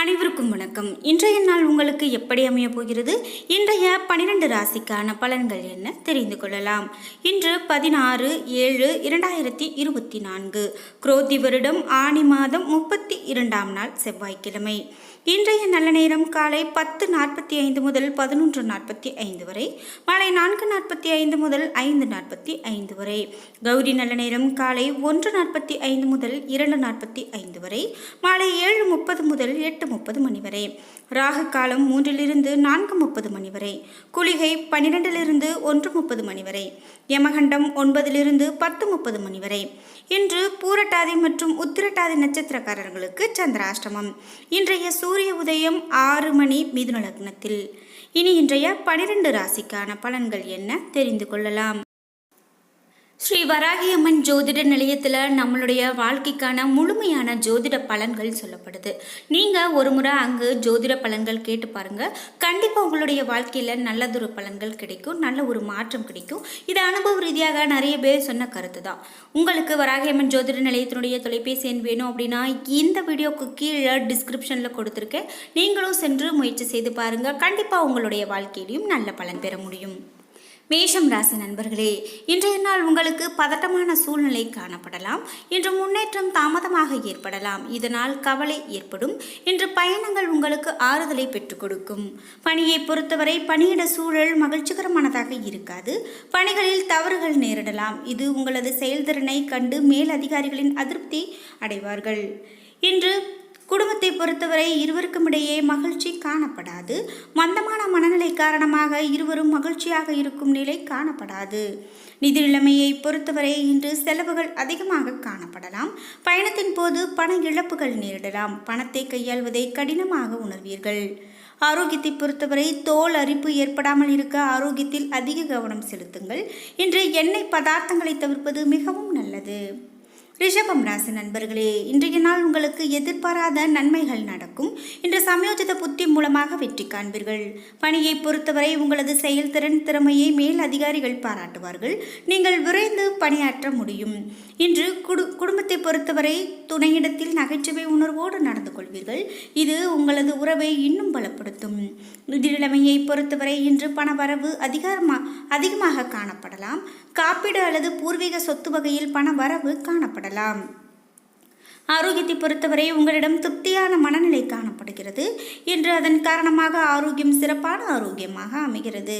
அனைவருக்கும் வணக்கம். இன்றைய நாள் உங்களுக்கு எப்படி அமைய போகிறது? இன்றைய பனிரெண்டு ராசிக்கான பலன்கள் என்ன? தெரிந்து கொள்ளலாம். இன்று பதினாறு ஏழு இரண்டாயிரத்தி இருபத்தி நான்கு. குரோதி வருடம் ஆணி மாதம் முப்பத்தி இரண்டாம் நாள் செவ்வாய்க்கிழமை. இன்றைய நல்ல நேரம் காலை பத்து நாற்பத்தி ஐந்து முதல் பதினொன்று நாற்பத்தி ஐந்து வரை மாலை நான்கு நாற்பத்தி ஐந்து முதல் ஐந்து நாற்பத்தி ஐந்து வரை கௌரி நல்ல நேரம் காலை ஒன்று நாற்பத்தி ஐந்து முதல் இரண்டு நாற்பத்தி ஐந்து வரை மாலை ஏழு முப்பது முதல் எட்டு முப்பது மணி வரை. ராகு காலம் மூன்றிலிருந்து நான்கு முப்பது மணி வரை குளிகை பன்னிரெண்டிலிருந்து ஒன்று முப்பது மணி வரை யமகண்டம் ஒன்பதிலிருந்து பத்து முப்பது மணி வரை. இன்று பூரட்டாதி மற்றும் உத்திரட்டாதி நட்சத்திரக்காரர்களுக்கு சந்திராஷ்டமம். இன்றைய சூரிய உதயம் ஆறு மணி மிதுன லக்னத்தில். இனி இன்றைய பனிரெண்டு ராசிக்கான பலன்கள் என்ன தெரிந்து கொள்ளலாம். ஸ்ரீ வராகியம்மன் ஜோதிட நிலையத்தில் நம்மளுடைய வாழ்க்கைக்கான முழுமையான ஜோதிட பலன்கள் சொல்லப்படுது. நீங்கள் ஒரு முறை அங்கு ஜோதிட பலன்கள் கேட்டு பாருங்கள் கண்டிப்பாக உங்களுடைய வாழ்க்கையில் நல்லதொரு பலன்கள் கிடைக்கும் நல்ல ஒரு மாற்றம் கிடைக்கும். இது அனுபவ ரீதியாக நிறைய பேர் சொன்ன கருத்து தான். உங்களுக்கு வராகியம்மன் ஜோதிட நிலையத்தினுடைய தொலைபேசி எண் வேணும் அப்படின்னா இந்த வீடியோக்கு கீழே டிஸ்கிரிப்ஷனில் கொடுத்துருக்கேன். நீங்களும் சென்று முயற்சி செய்து பாருங்கள் கண்டிப்பாக உங்களுடைய வாழ்க்கையிலையும் நல்ல பலன் பெற முடியும். மேஷம் ராசி நண்பர்களே இன்றைய நாள் உங்களுக்கு பதட்டமான சூழ்நிலை காணப்படலாம். இன்று முன்னேற்றம் தாமதமாக ஏற்படலாம். இதனால் கவலை ஏற்படும். இன்று பயணங்கள் உங்களுக்கு ஆறுதலை பெற்றுக் கொடுக்கும். பணியை பொறுத்தவரை பணியிட சூழல் மகிழ்ச்சிகரமானதாக இருக்காது. பணிகளில் தவறுகள் நேரிடலாம். இது உங்களது செயல்திறனை கண்டு மேல் அதிகாரிகளின் அதிருப்தி அடைவார்கள். இன்று குடும்பத்தை பொறுத்தவரை இருவருக்கும் இடையே மகிழ்ச்சி காணப்படாது. மந்தமான மனநிலை காரணமாக இருவரும் மகிழ்ச்சியாக இருக்கும் நிலை காணப்படாது. நிதி நிலைமையை பொறுத்தவரை இன்று செலவுகள் அதிகமாக காணப்படலாம். பயணத்தின் போது பண இழப்புகள் நேரிடலாம். பணத்தை கையாள்வதை கடினமாக உணர்வீர்கள். ஆரோக்கியத்தை பொறுத்தவரை தோல் அரிப்பு ஏற்படாமல் இருக்க ஆரோக்கியத்தில் அதிக கவனம் செலுத்துங்கள். இன்று எண்ணெய் பதார்த்தங்களை தவிர்ப்பது மிகவும் நல்லது. ரிஷபம் ராசி நண்பர்களே இன்றைய நாள் உங்களுக்கு எதிர்பாராத நன்மைகள் நடக்கும். இன்று சமயோஜித புத்தி மூலமாக வெற்றி காண்பீர்கள். பணியை பொறுத்தவரை உங்களது செயல்திறன் திறமையை மேல் அதிகாரிகள் பாராட்டுவார்கள். நீங்கள் விரைந்து பணியாற்ற முடியும். இன்று குடு குடும்பத்தை பொறுத்தவரை துணையிடத்தில் நகைச்சுவை உணர்வோடு நடந்து கொள்வீர்கள். இது உங்களது உறவை இன்னும் பலப்படுத்தும். நிதிநிலைமையை பொறுத்தவரை இன்று பண வரவு அதிகமாக காணப்படலாம். காப்பீடு அல்லது பூர்வீக சொத்து வகையில் பண வரவு காணப்படலாம் ஆரோக்கியத்தை பொறுத்தவரை உங்களிடம் திருப்தியான மனநிலை காணப்படுகிறது. என்று அதன் காரணமாக ஆரோக்கியம் சிறப்பான ஆரோக்கியமாக அமைகிறது.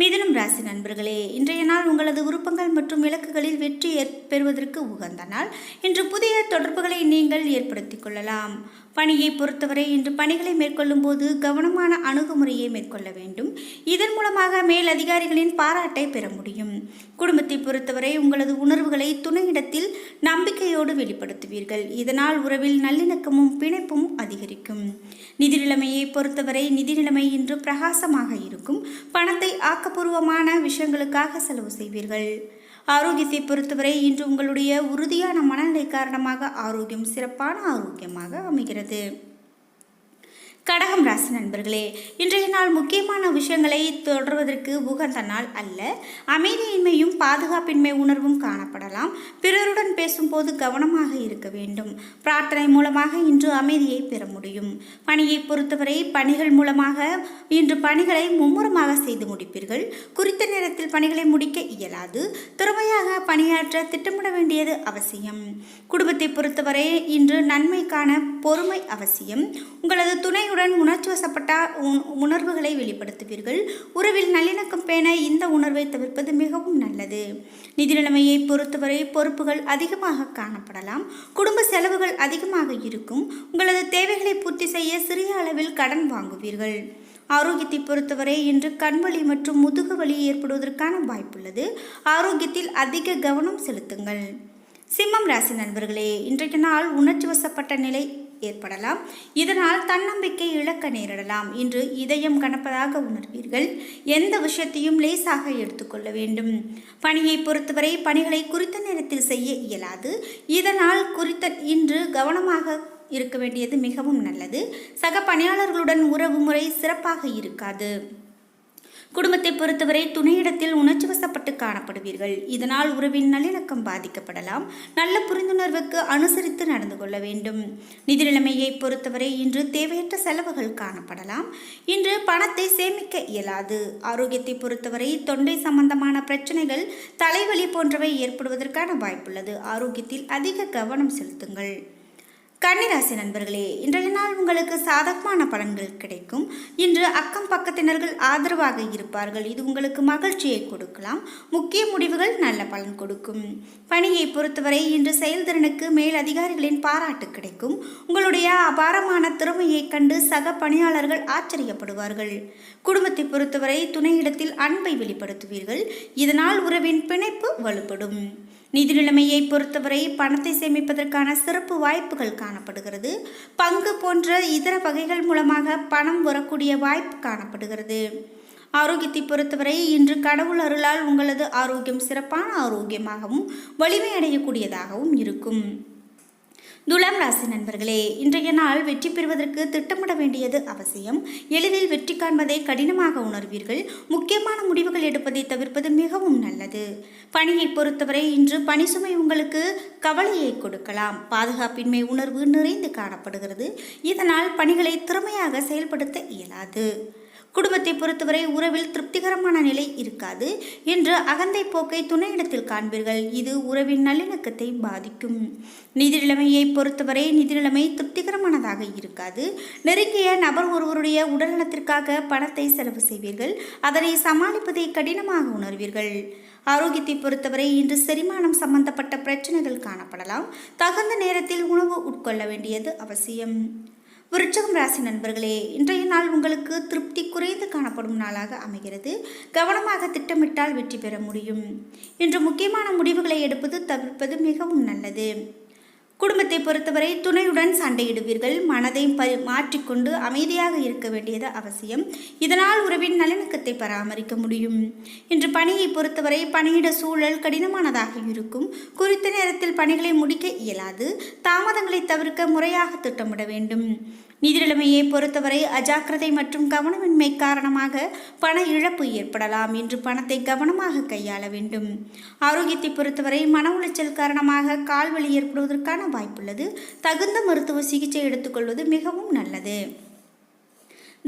மிதனம் ராசி நண்பர்களே இன்றைய நாள் உங்களது விருப்பங்கள் மற்றும் இலக்குகளில் வெற்றி ஏற் பெறுவதற்கு உகந்த நாள். இன்று புதிய தொடர்புகளை நீங்கள் ஏற்படுத்திக் கொள்ளலாம். பணியை பொறுத்தவரை இன்று பணிகளை மேற்கொள்ளும் போது கவனமான அணுகுமுறையை மேற்கொள்ள வேண்டும். இதன் மூலமாக மேல் அதிகாரிகளின் பாராட்டை பெற முடியும். குடும்பத்தை பொறுத்தவரை உங்களது உணர்வுகளை துணையிடத்தில் நம்பிக்கையோடு வெளிப்படுத்துவீர்கள். இதனால் உறவில் நல்லிணக்கமும் பிணைப்பும் அதிகரிக்கும். நிதி நிலைமையை பொறுத்தவரை நிதி நிலைமை இன்று பிரகாசமாக இருக்கும். பணத்தை ஆக்கப்பூர்வமான விஷயங்களுக்காக செலவு செய்வீர்கள். ஆரோக்கியத்தை பொறுத்தவரை இன்று உங்களுடைய உறுதியான மனநிலை காரணமாக ஆரோக்கியம் சிறப்பான ஆரோக்கியமாக அமைகிறது. கடகம் ராசி நண்பர்களே இன்றைய நாள் முக்கியமான விஷயங்களை தொடர்வதற்கு உகந்த நாள் அல்ல. அமைதியின்மையும் பாதுகாப்பின்மை உணர்வும் காணப்படலாம். பிறருடன் பேசும்போது கவனமாக இருக்க வேண்டும். பிரார்த்தனை மூலமாக இன்று அமைதியை பெற முடியும். பணியை பொறுத்தவரை பணிகள் மூலமாக இன்று பணிகளை மும்முரமாக செய்து முடிப்பீர்கள். குறித்த நேரத்தில் பணிகளை முடிக்க இயலாது. திறமையாக பணியாற்ற திட்டமிட வேண்டியது அவசியம். குடும்பத்தை பொறுத்தவரை இன்று நன்மைக்கான பொறுமை அவசியம். உங்களது துணை உடன் உணர்ச்சி வசப்பட்ட உணர்வுகளை வெளிப்படுத்துவீர்கள். உறவில் நல்லிணக்கம் பேண இந்த உணர்வை தவிர்ப்பது மிகவும் நல்லது. நிதி நிலைமையை பொறுத்தவரை பொறுப்புகள் அதிகமாக காணப்படலாம். குடும்ப செலவுகள் அதிகமாக இருக்கும். உங்களது தேவைகளை பூர்த்தி செய்ய சிறிய அளவில் கடன் வாங்குவீர்கள். ஆரோக்கியத்தை பொறுத்தவரை இன்று கண்வலி மற்றும் முதுகு வலி ஏற்படுவதற்கான வாய்ப்புள்ளது. ஆரோக்கியத்தில் அதிக கவனம் செலுத்துங்கள். சிம்மம் ராசி நண்பர்களே இன்றைக்கு நாள் உணர்ச்சி வசப்பட்ட நிலை ஏற்படலாம். இதனால் தன்னம்பிக்கை இழக்க நேரிடலாம். இன்று இதயம் கணப்பதாக உணர்வீர்கள். எந்த விஷயத்தையும் லேசாக எடுத்துக்கொள்ள வேண்டும். பணியை பொறுத்தவரை பணிகளை குறித்த நேரத்தில் செய்ய இயலாது. இதனால் குறித்த இன்று கவனமாக இருக்க வேண்டியது மிகவும் நல்லது. சக பணியாளர்களுடன் உறவு முறை சிறப்பாக இருக்காது. குடும்பத்தை பொறுத்தவரை துணையிடத்தில் உணர்ச்சி வசப்பட்டு காணப்படுவீர்கள். இதனால் உறவின் நல்லிணக்கம் பாதிக்கப்படலாம். நல்ல புரிந்துணர்வுக்கு அனுசரித்து நடந்து கொள்ள வேண்டும். நிதி நிலைமையை பொறுத்தவரை இன்று தேவையற்ற செலவுகள் காணப்படலாம். இன்று பணத்தை சேமிக்க இயலாது. ஆரோக்கியத்தை பொறுத்தவரை தொண்டை சம்பந்தமான பிரச்சனைகள் தலைவலி போன்றவை ஏற்படுவதற்கான வாய்ப்புள்ளது. ஆரோக்கியத்தில் அதிக கவனம் செலுத்துங்கள். கன்னிராசி நண்பர்களே இன்றைய நாள் உங்களுக்கு சாதகமான பலன்கள் கிடைக்கும். இன்று அக்கம் பக்கத்தினர்கள் ஆதரவாக இருப்பார்கள். இது உங்களுக்கு மகிழ்ச்சியை கொடுக்கலாம். முக்கிய முடிவுகள் நல்ல பலன் கொடுக்கும். பணியை பொறுத்தவரை இன்று செயல்திறனுக்கு மேல் அதிகாரிகளின் பாராட்டு கிடைக்கும். உங்களுடைய அபாரமான திறமையை கண்டு சக பணியாளர்கள் ஆச்சரியப்படுவார்கள். குடும்பத்தை பொறுத்தவரை துணையிடத்தில் அன்பை வெளிப்படுத்துவீர்கள். இதனால் உறவின் பிணைப்பு வலுப்படும். நிதி நிலைமையை பொறுத்தவரை பணத்தை சேமிப்பதற்கான சிறப்பு வாய்ப்புகள் காணப்படுகிறது. பங்கு போன்ற இதர வகைகள் மூலமாக பணம் வரக்கூடிய வாய்ப்பு காணப்படுகிறது. ஆரோக்கியத்தை பொறுத்தவரை இன்று கடவுள் அருளால் உங்களது ஆரோக்கியம் சிறப்பான ஆரோக்கியமாகவும் வலிமை அடையக்கூடியதாகவும் இருக்கும். துலாம் ராசி நண்பர்களே இன்றைய நாள் வெற்றி பெறுவதற்கு திட்டமிட வேண்டியது அவசியம். எளிதில் வெற்றி காண்பதை கடினமாக உணர்வீர்கள். முக்கியமான முடிவுகள் எடுப்பதை தவிர்ப்பது மிகவும் நல்லது. பணியை பொறுத்தவரை இன்று பணி சுமை உங்களுக்கு கவலையை கொடுக்கலாம். பாதுகாப்பின்மை உணர்வு நிறைந்து காணப்படுகிறது. இதனால் பணிகளை திறமையாக செயல்படுத்த இயலாது. குடும்பத்தை பொறுத்தவரை உறவில் திருப்திகரமான நிலை இருக்காது என்று அகந்தை போக்கை துணையிடத்தில் காண்பீர்கள். இது உறவின் நல்லிணக்கத்தை பாதிக்கும். நிதி நிலைமையை பொறுத்தவரை நிதி நிலைமை திருப்திகரமானதாக இருக்காது. நெருங்கிய நபர் ஒருவருடைய உடல்நலத்திற்காக பணத்தை செலவு செய்வீர்கள். அதனை சமாளிப்பதை கடினமாக உணர்வீர்கள். ஆரோக்கியத்தை பொறுத்தவரை இன்று செரிமானம் சம்பந்தப்பட்ட பிரச்சனைகள் காணப்படலாம். தகுந்த நேரத்தில் உணவு உட்கொள்ள வேண்டியது அவசியம். விருச்சகம் ராசி நண்பர்களே இன்றைய நாள் உங்களுக்கு திருப்தி குறைந்து காணப்படும் நாளாக அமைகிறது. கவனமாக திட்டமிட்டால் வெற்றி பெற முடியும். இன்று முக்கியமான முடிவுகளை எடுப்பது தவிர்ப்பது மிகவும் நல்லது. குடும்பத்தை பொறுத்தவரை துணையுடன் சண்டையிடுவீர்கள். மனதை ப மாற்றிக்கொண்டு அமைதியாக இருக்க வேண்டியது அவசியம். இதனால் உறவின் நல்லிணக்கத்தை பராமரிக்க முடியும். இன்று பணியை பொறுத்தவரை பணியிட சூழல் கடினமானதாக இருக்கும். குறித்த நேரத்தில் பணிகளை முடிக்க இயலாது. தாமதங்களை தவிர்க்க முறையாக திட்டமிட வேண்டும். நிதி நிலைமையை பொறுத்தவரை அஜாக்கிரதை மற்றும் கவனமின்மை காரணமாக பண இழப்பு ஏற்படலாம் என்று பணத்தை கவனமாக கையாள வேண்டும். ஆரோக்கியத்தை பொறுத்தவரை மன உளைச்சல் காரணமாக கால்வலி ஏற்படுவதற்கான வாய்ப்புள்ளது. தகுந்த மருத்துவ சிகிச்சை எடுத்துக்கொள்வது மிகவும் நல்லது.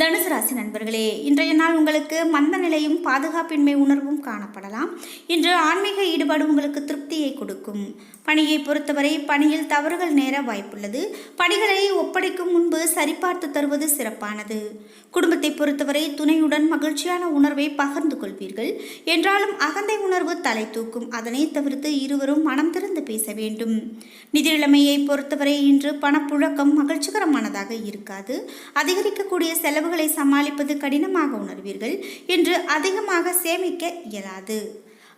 தனுசு ராசி நண்பர்களே இன்றைய நாள் உங்களுக்கு மந்த நிலையும் பாதுகாப்பின்மை உணர்வும் காணப்படலாம். இன்று ஆன்மீக ஈடுபாடு உங்களுக்கு திருப்தியை கொடுக்கும். பணியை பொறுத்தவரை பணியில் தவறுகள் நேர வாய்ப்புள்ளது. பணிகளை ஒப்படைக்கும் முன்பு சரிபார்த்து தருவது சிறப்பானது. குடும்பத்தை பொறுத்தவரை துணையுடன் மகிழ்ச்சியான உணர்வை பகிர்ந்து கொள்வீர்கள். என்றாலும் அகந்தை உணர்வு தலை தூக்கும். அதனை தவிர்த்து இருவரும் மனம் திறந்து பேச வேண்டும். நிதி நிலைமையை பொறுத்தவரை இன்று பணப்புழக்கம் மகிழ்ச்சிகரமானதாக இருக்காது. அதிகரிக்கக்கூடிய செலவுகளை சமாளிப்பது கடினமாக உணர்வீர்கள் என்று அதிகமாக சேமிக்க இயலாது.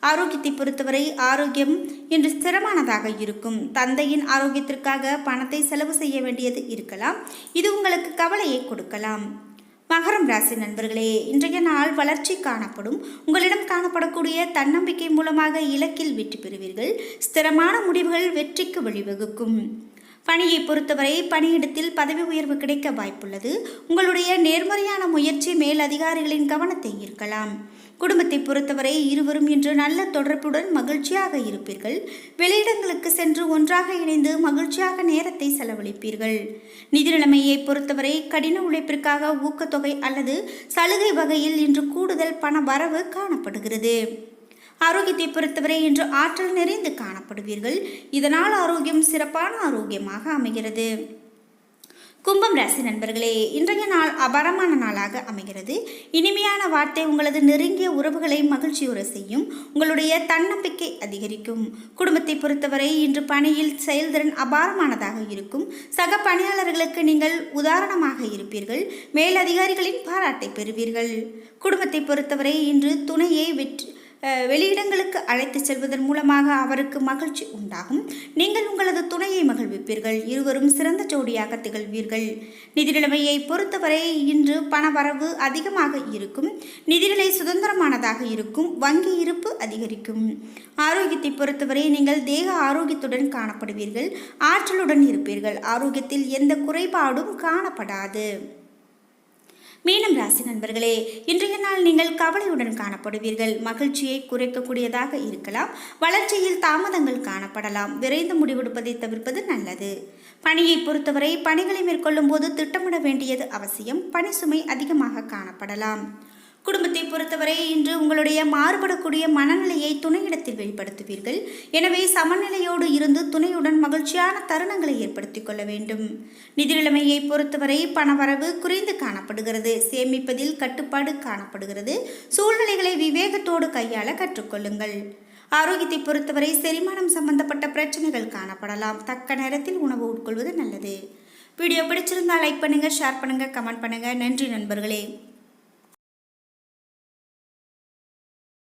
ஆரோக்கியத்தை பொறுத்தவரை ஆரோக்கியம் இன்று ஸ்திரமானதாக இருக்கும். தந்தையின் ஆரோக்கியத்திற்காக பணத்தை செலவு செய்ய வேண்டியது இருக்கலாம். இது உங்களுக்கு கவலையை கொடுக்கலாம். மகரம் ராசி நண்பர்களே இன்றைய நாள் வளர்ச்சி காணப்படும். உங்களிடம் காணப்படக்கூடிய தன்னம்பிக்கை மூலமாக இலக்கில் வெற்றி பெறுவீர்கள். ஸ்திரமான முடிவுகள் வெற்றிக்கு வழிவகுக்கும். பணியை பொறுத்தவரை பணியிடத்தில் பதவி உயர்வு கிடைக்க வாய்ப்புள்ளது. உங்களுடைய நேர்மறையான முயற்சி மேல் அதிகாரிகளின் கவனத்தை ஈர்க்கலாம். குடும்பத்தை பொறுத்தவரை இருவரும் இன்று நல்ல தொடர்புடன் மகிழ்ச்சியாக இருப்பீர்கள். வெளியிடங்களுக்கு சென்று ஒன்றாக இணைந்து மகிழ்ச்சியாக நேரத்தை செலவழிப்பீர்கள். நிதி நிலைமையை பொறுத்தவரை கடின உழைப்பிற்காக ஊக்கத்தொகை அல்லது சலுகை வகையில் இன்று கூடுதல் பண வரவு காணப்படுகிறது. ஆரோக்கியத்தை பொறுத்தவரை இன்று ஆற்றல் நிறைந்து காணப்படுவீர்கள். இதனால் ஆரோக்கியம் சிறப்பான ஆரோக்கியமாக அமைகிறது. கும்பம் ராசி நண்பர்களே இன்றைய நாள் அபாரமான நாளாக அமைகிறது. இனிமையான வார்த்தை உங்களது நெருங்கிய உறவுகளை மகிழ்ச்சியுற செய்யும். உங்களுடைய தன்னம்பிக்கை அதிகரிக்கும். குடும்பத்தை பொறுத்தவரை இன்று பணியில் செயல்திறன் அபாரமானதாக இருக்கும். சக பணியாளர்களுக்கு நீங்கள் உதாரணமாக இருப்பீர்கள். மேலதிகாரிகளின் பாராட்டை பெறுவீர்கள். குடும்பத்தை பொறுத்தவரை இன்று துணையை வெற்றி வெளியிடங்களுக்கு அழைத்து செல்வதன் மூலமாக அவருக்கு மகிழ்ச்சி உண்டாகும். நீங்கள் உங்களது துணையை மகிழ்விப்பீர்கள். இருவரும் சிறந்த ஜோடியாக திகழ்வீர்கள். நிதிநிலைமையை பொறுத்தவரை இன்று பணவரவு அதிகமாக இருக்கும். நிதிநிலை சுதந்திரமானதாக இருக்கும். வங்கி இருப்பு அதிகரிக்கும். ஆரோக்கியத்தை பொறுத்தவரை நீங்கள் தேக ஆரோக்கியத்துடன் காணப்படுவீர்கள். ஆற்றலுடன் இருப்பீர்கள். ஆரோக்கியத்தில் எந்த குறைபாடும் காணப்படாது. மீனம் ராசி நண்பர்களே இன்றைய நாள் நீங்கள் கவலையுடன் காணப்படுவீர்கள். மகிழ்ச்சியை குறைக்கக்கூடியதாக இருக்கலாம். வளர்ச்சியில் தாமதங்கள் காணப்படலாம். விரைந்து முடிவெடுப்பதை தவிர்ப்பது நல்லது. பணியை பொறுத்தவரை பணிகளை மேற்கொள்ளும் போது திட்டமிட வேண்டியது அவசியம். பணி சுமை அதிகமாக காணப்படலாம். குடும்பத்தை பொறுத்தவரை இன்று உங்களுடைய மாறுபடக்கூடிய மனநிலையை துணையிடத்தில் வெளிப்படுத்துவீர்கள். எனவே சமநிலையோடு இருந்து துணையுடன் மகிழ்ச்சியான தருணங்களை ஏற்படுத்திக் கொள்ள வேண்டும். நிதிநிலைமையை பொறுத்தவரை பணவரவு குறைந்து காணப்படுகிறது. சேமிப்பதில் கட்டுப்பாடு காணப்படுகிறது. சூழ்நிலைகளை விவேகத்தோடு கையாள கற்றுக்கொள்ளுங்கள். ஆரோக்கியத்தை பொறுத்தவரை செரிமானம் சம்பந்தப்பட்ட பிரச்சனைகள் காணப்படலாம். தக்க நேரத்தில் உணவு உட்கொள்வது நல்லது. வீடியோ பிடிச்சிருந்தால் லைக் பண்ணுங்கள் ஷேர் பண்ணுங்கள் கமெண்ட் பண்ணுங்கள் நன்றி நண்பர்களே.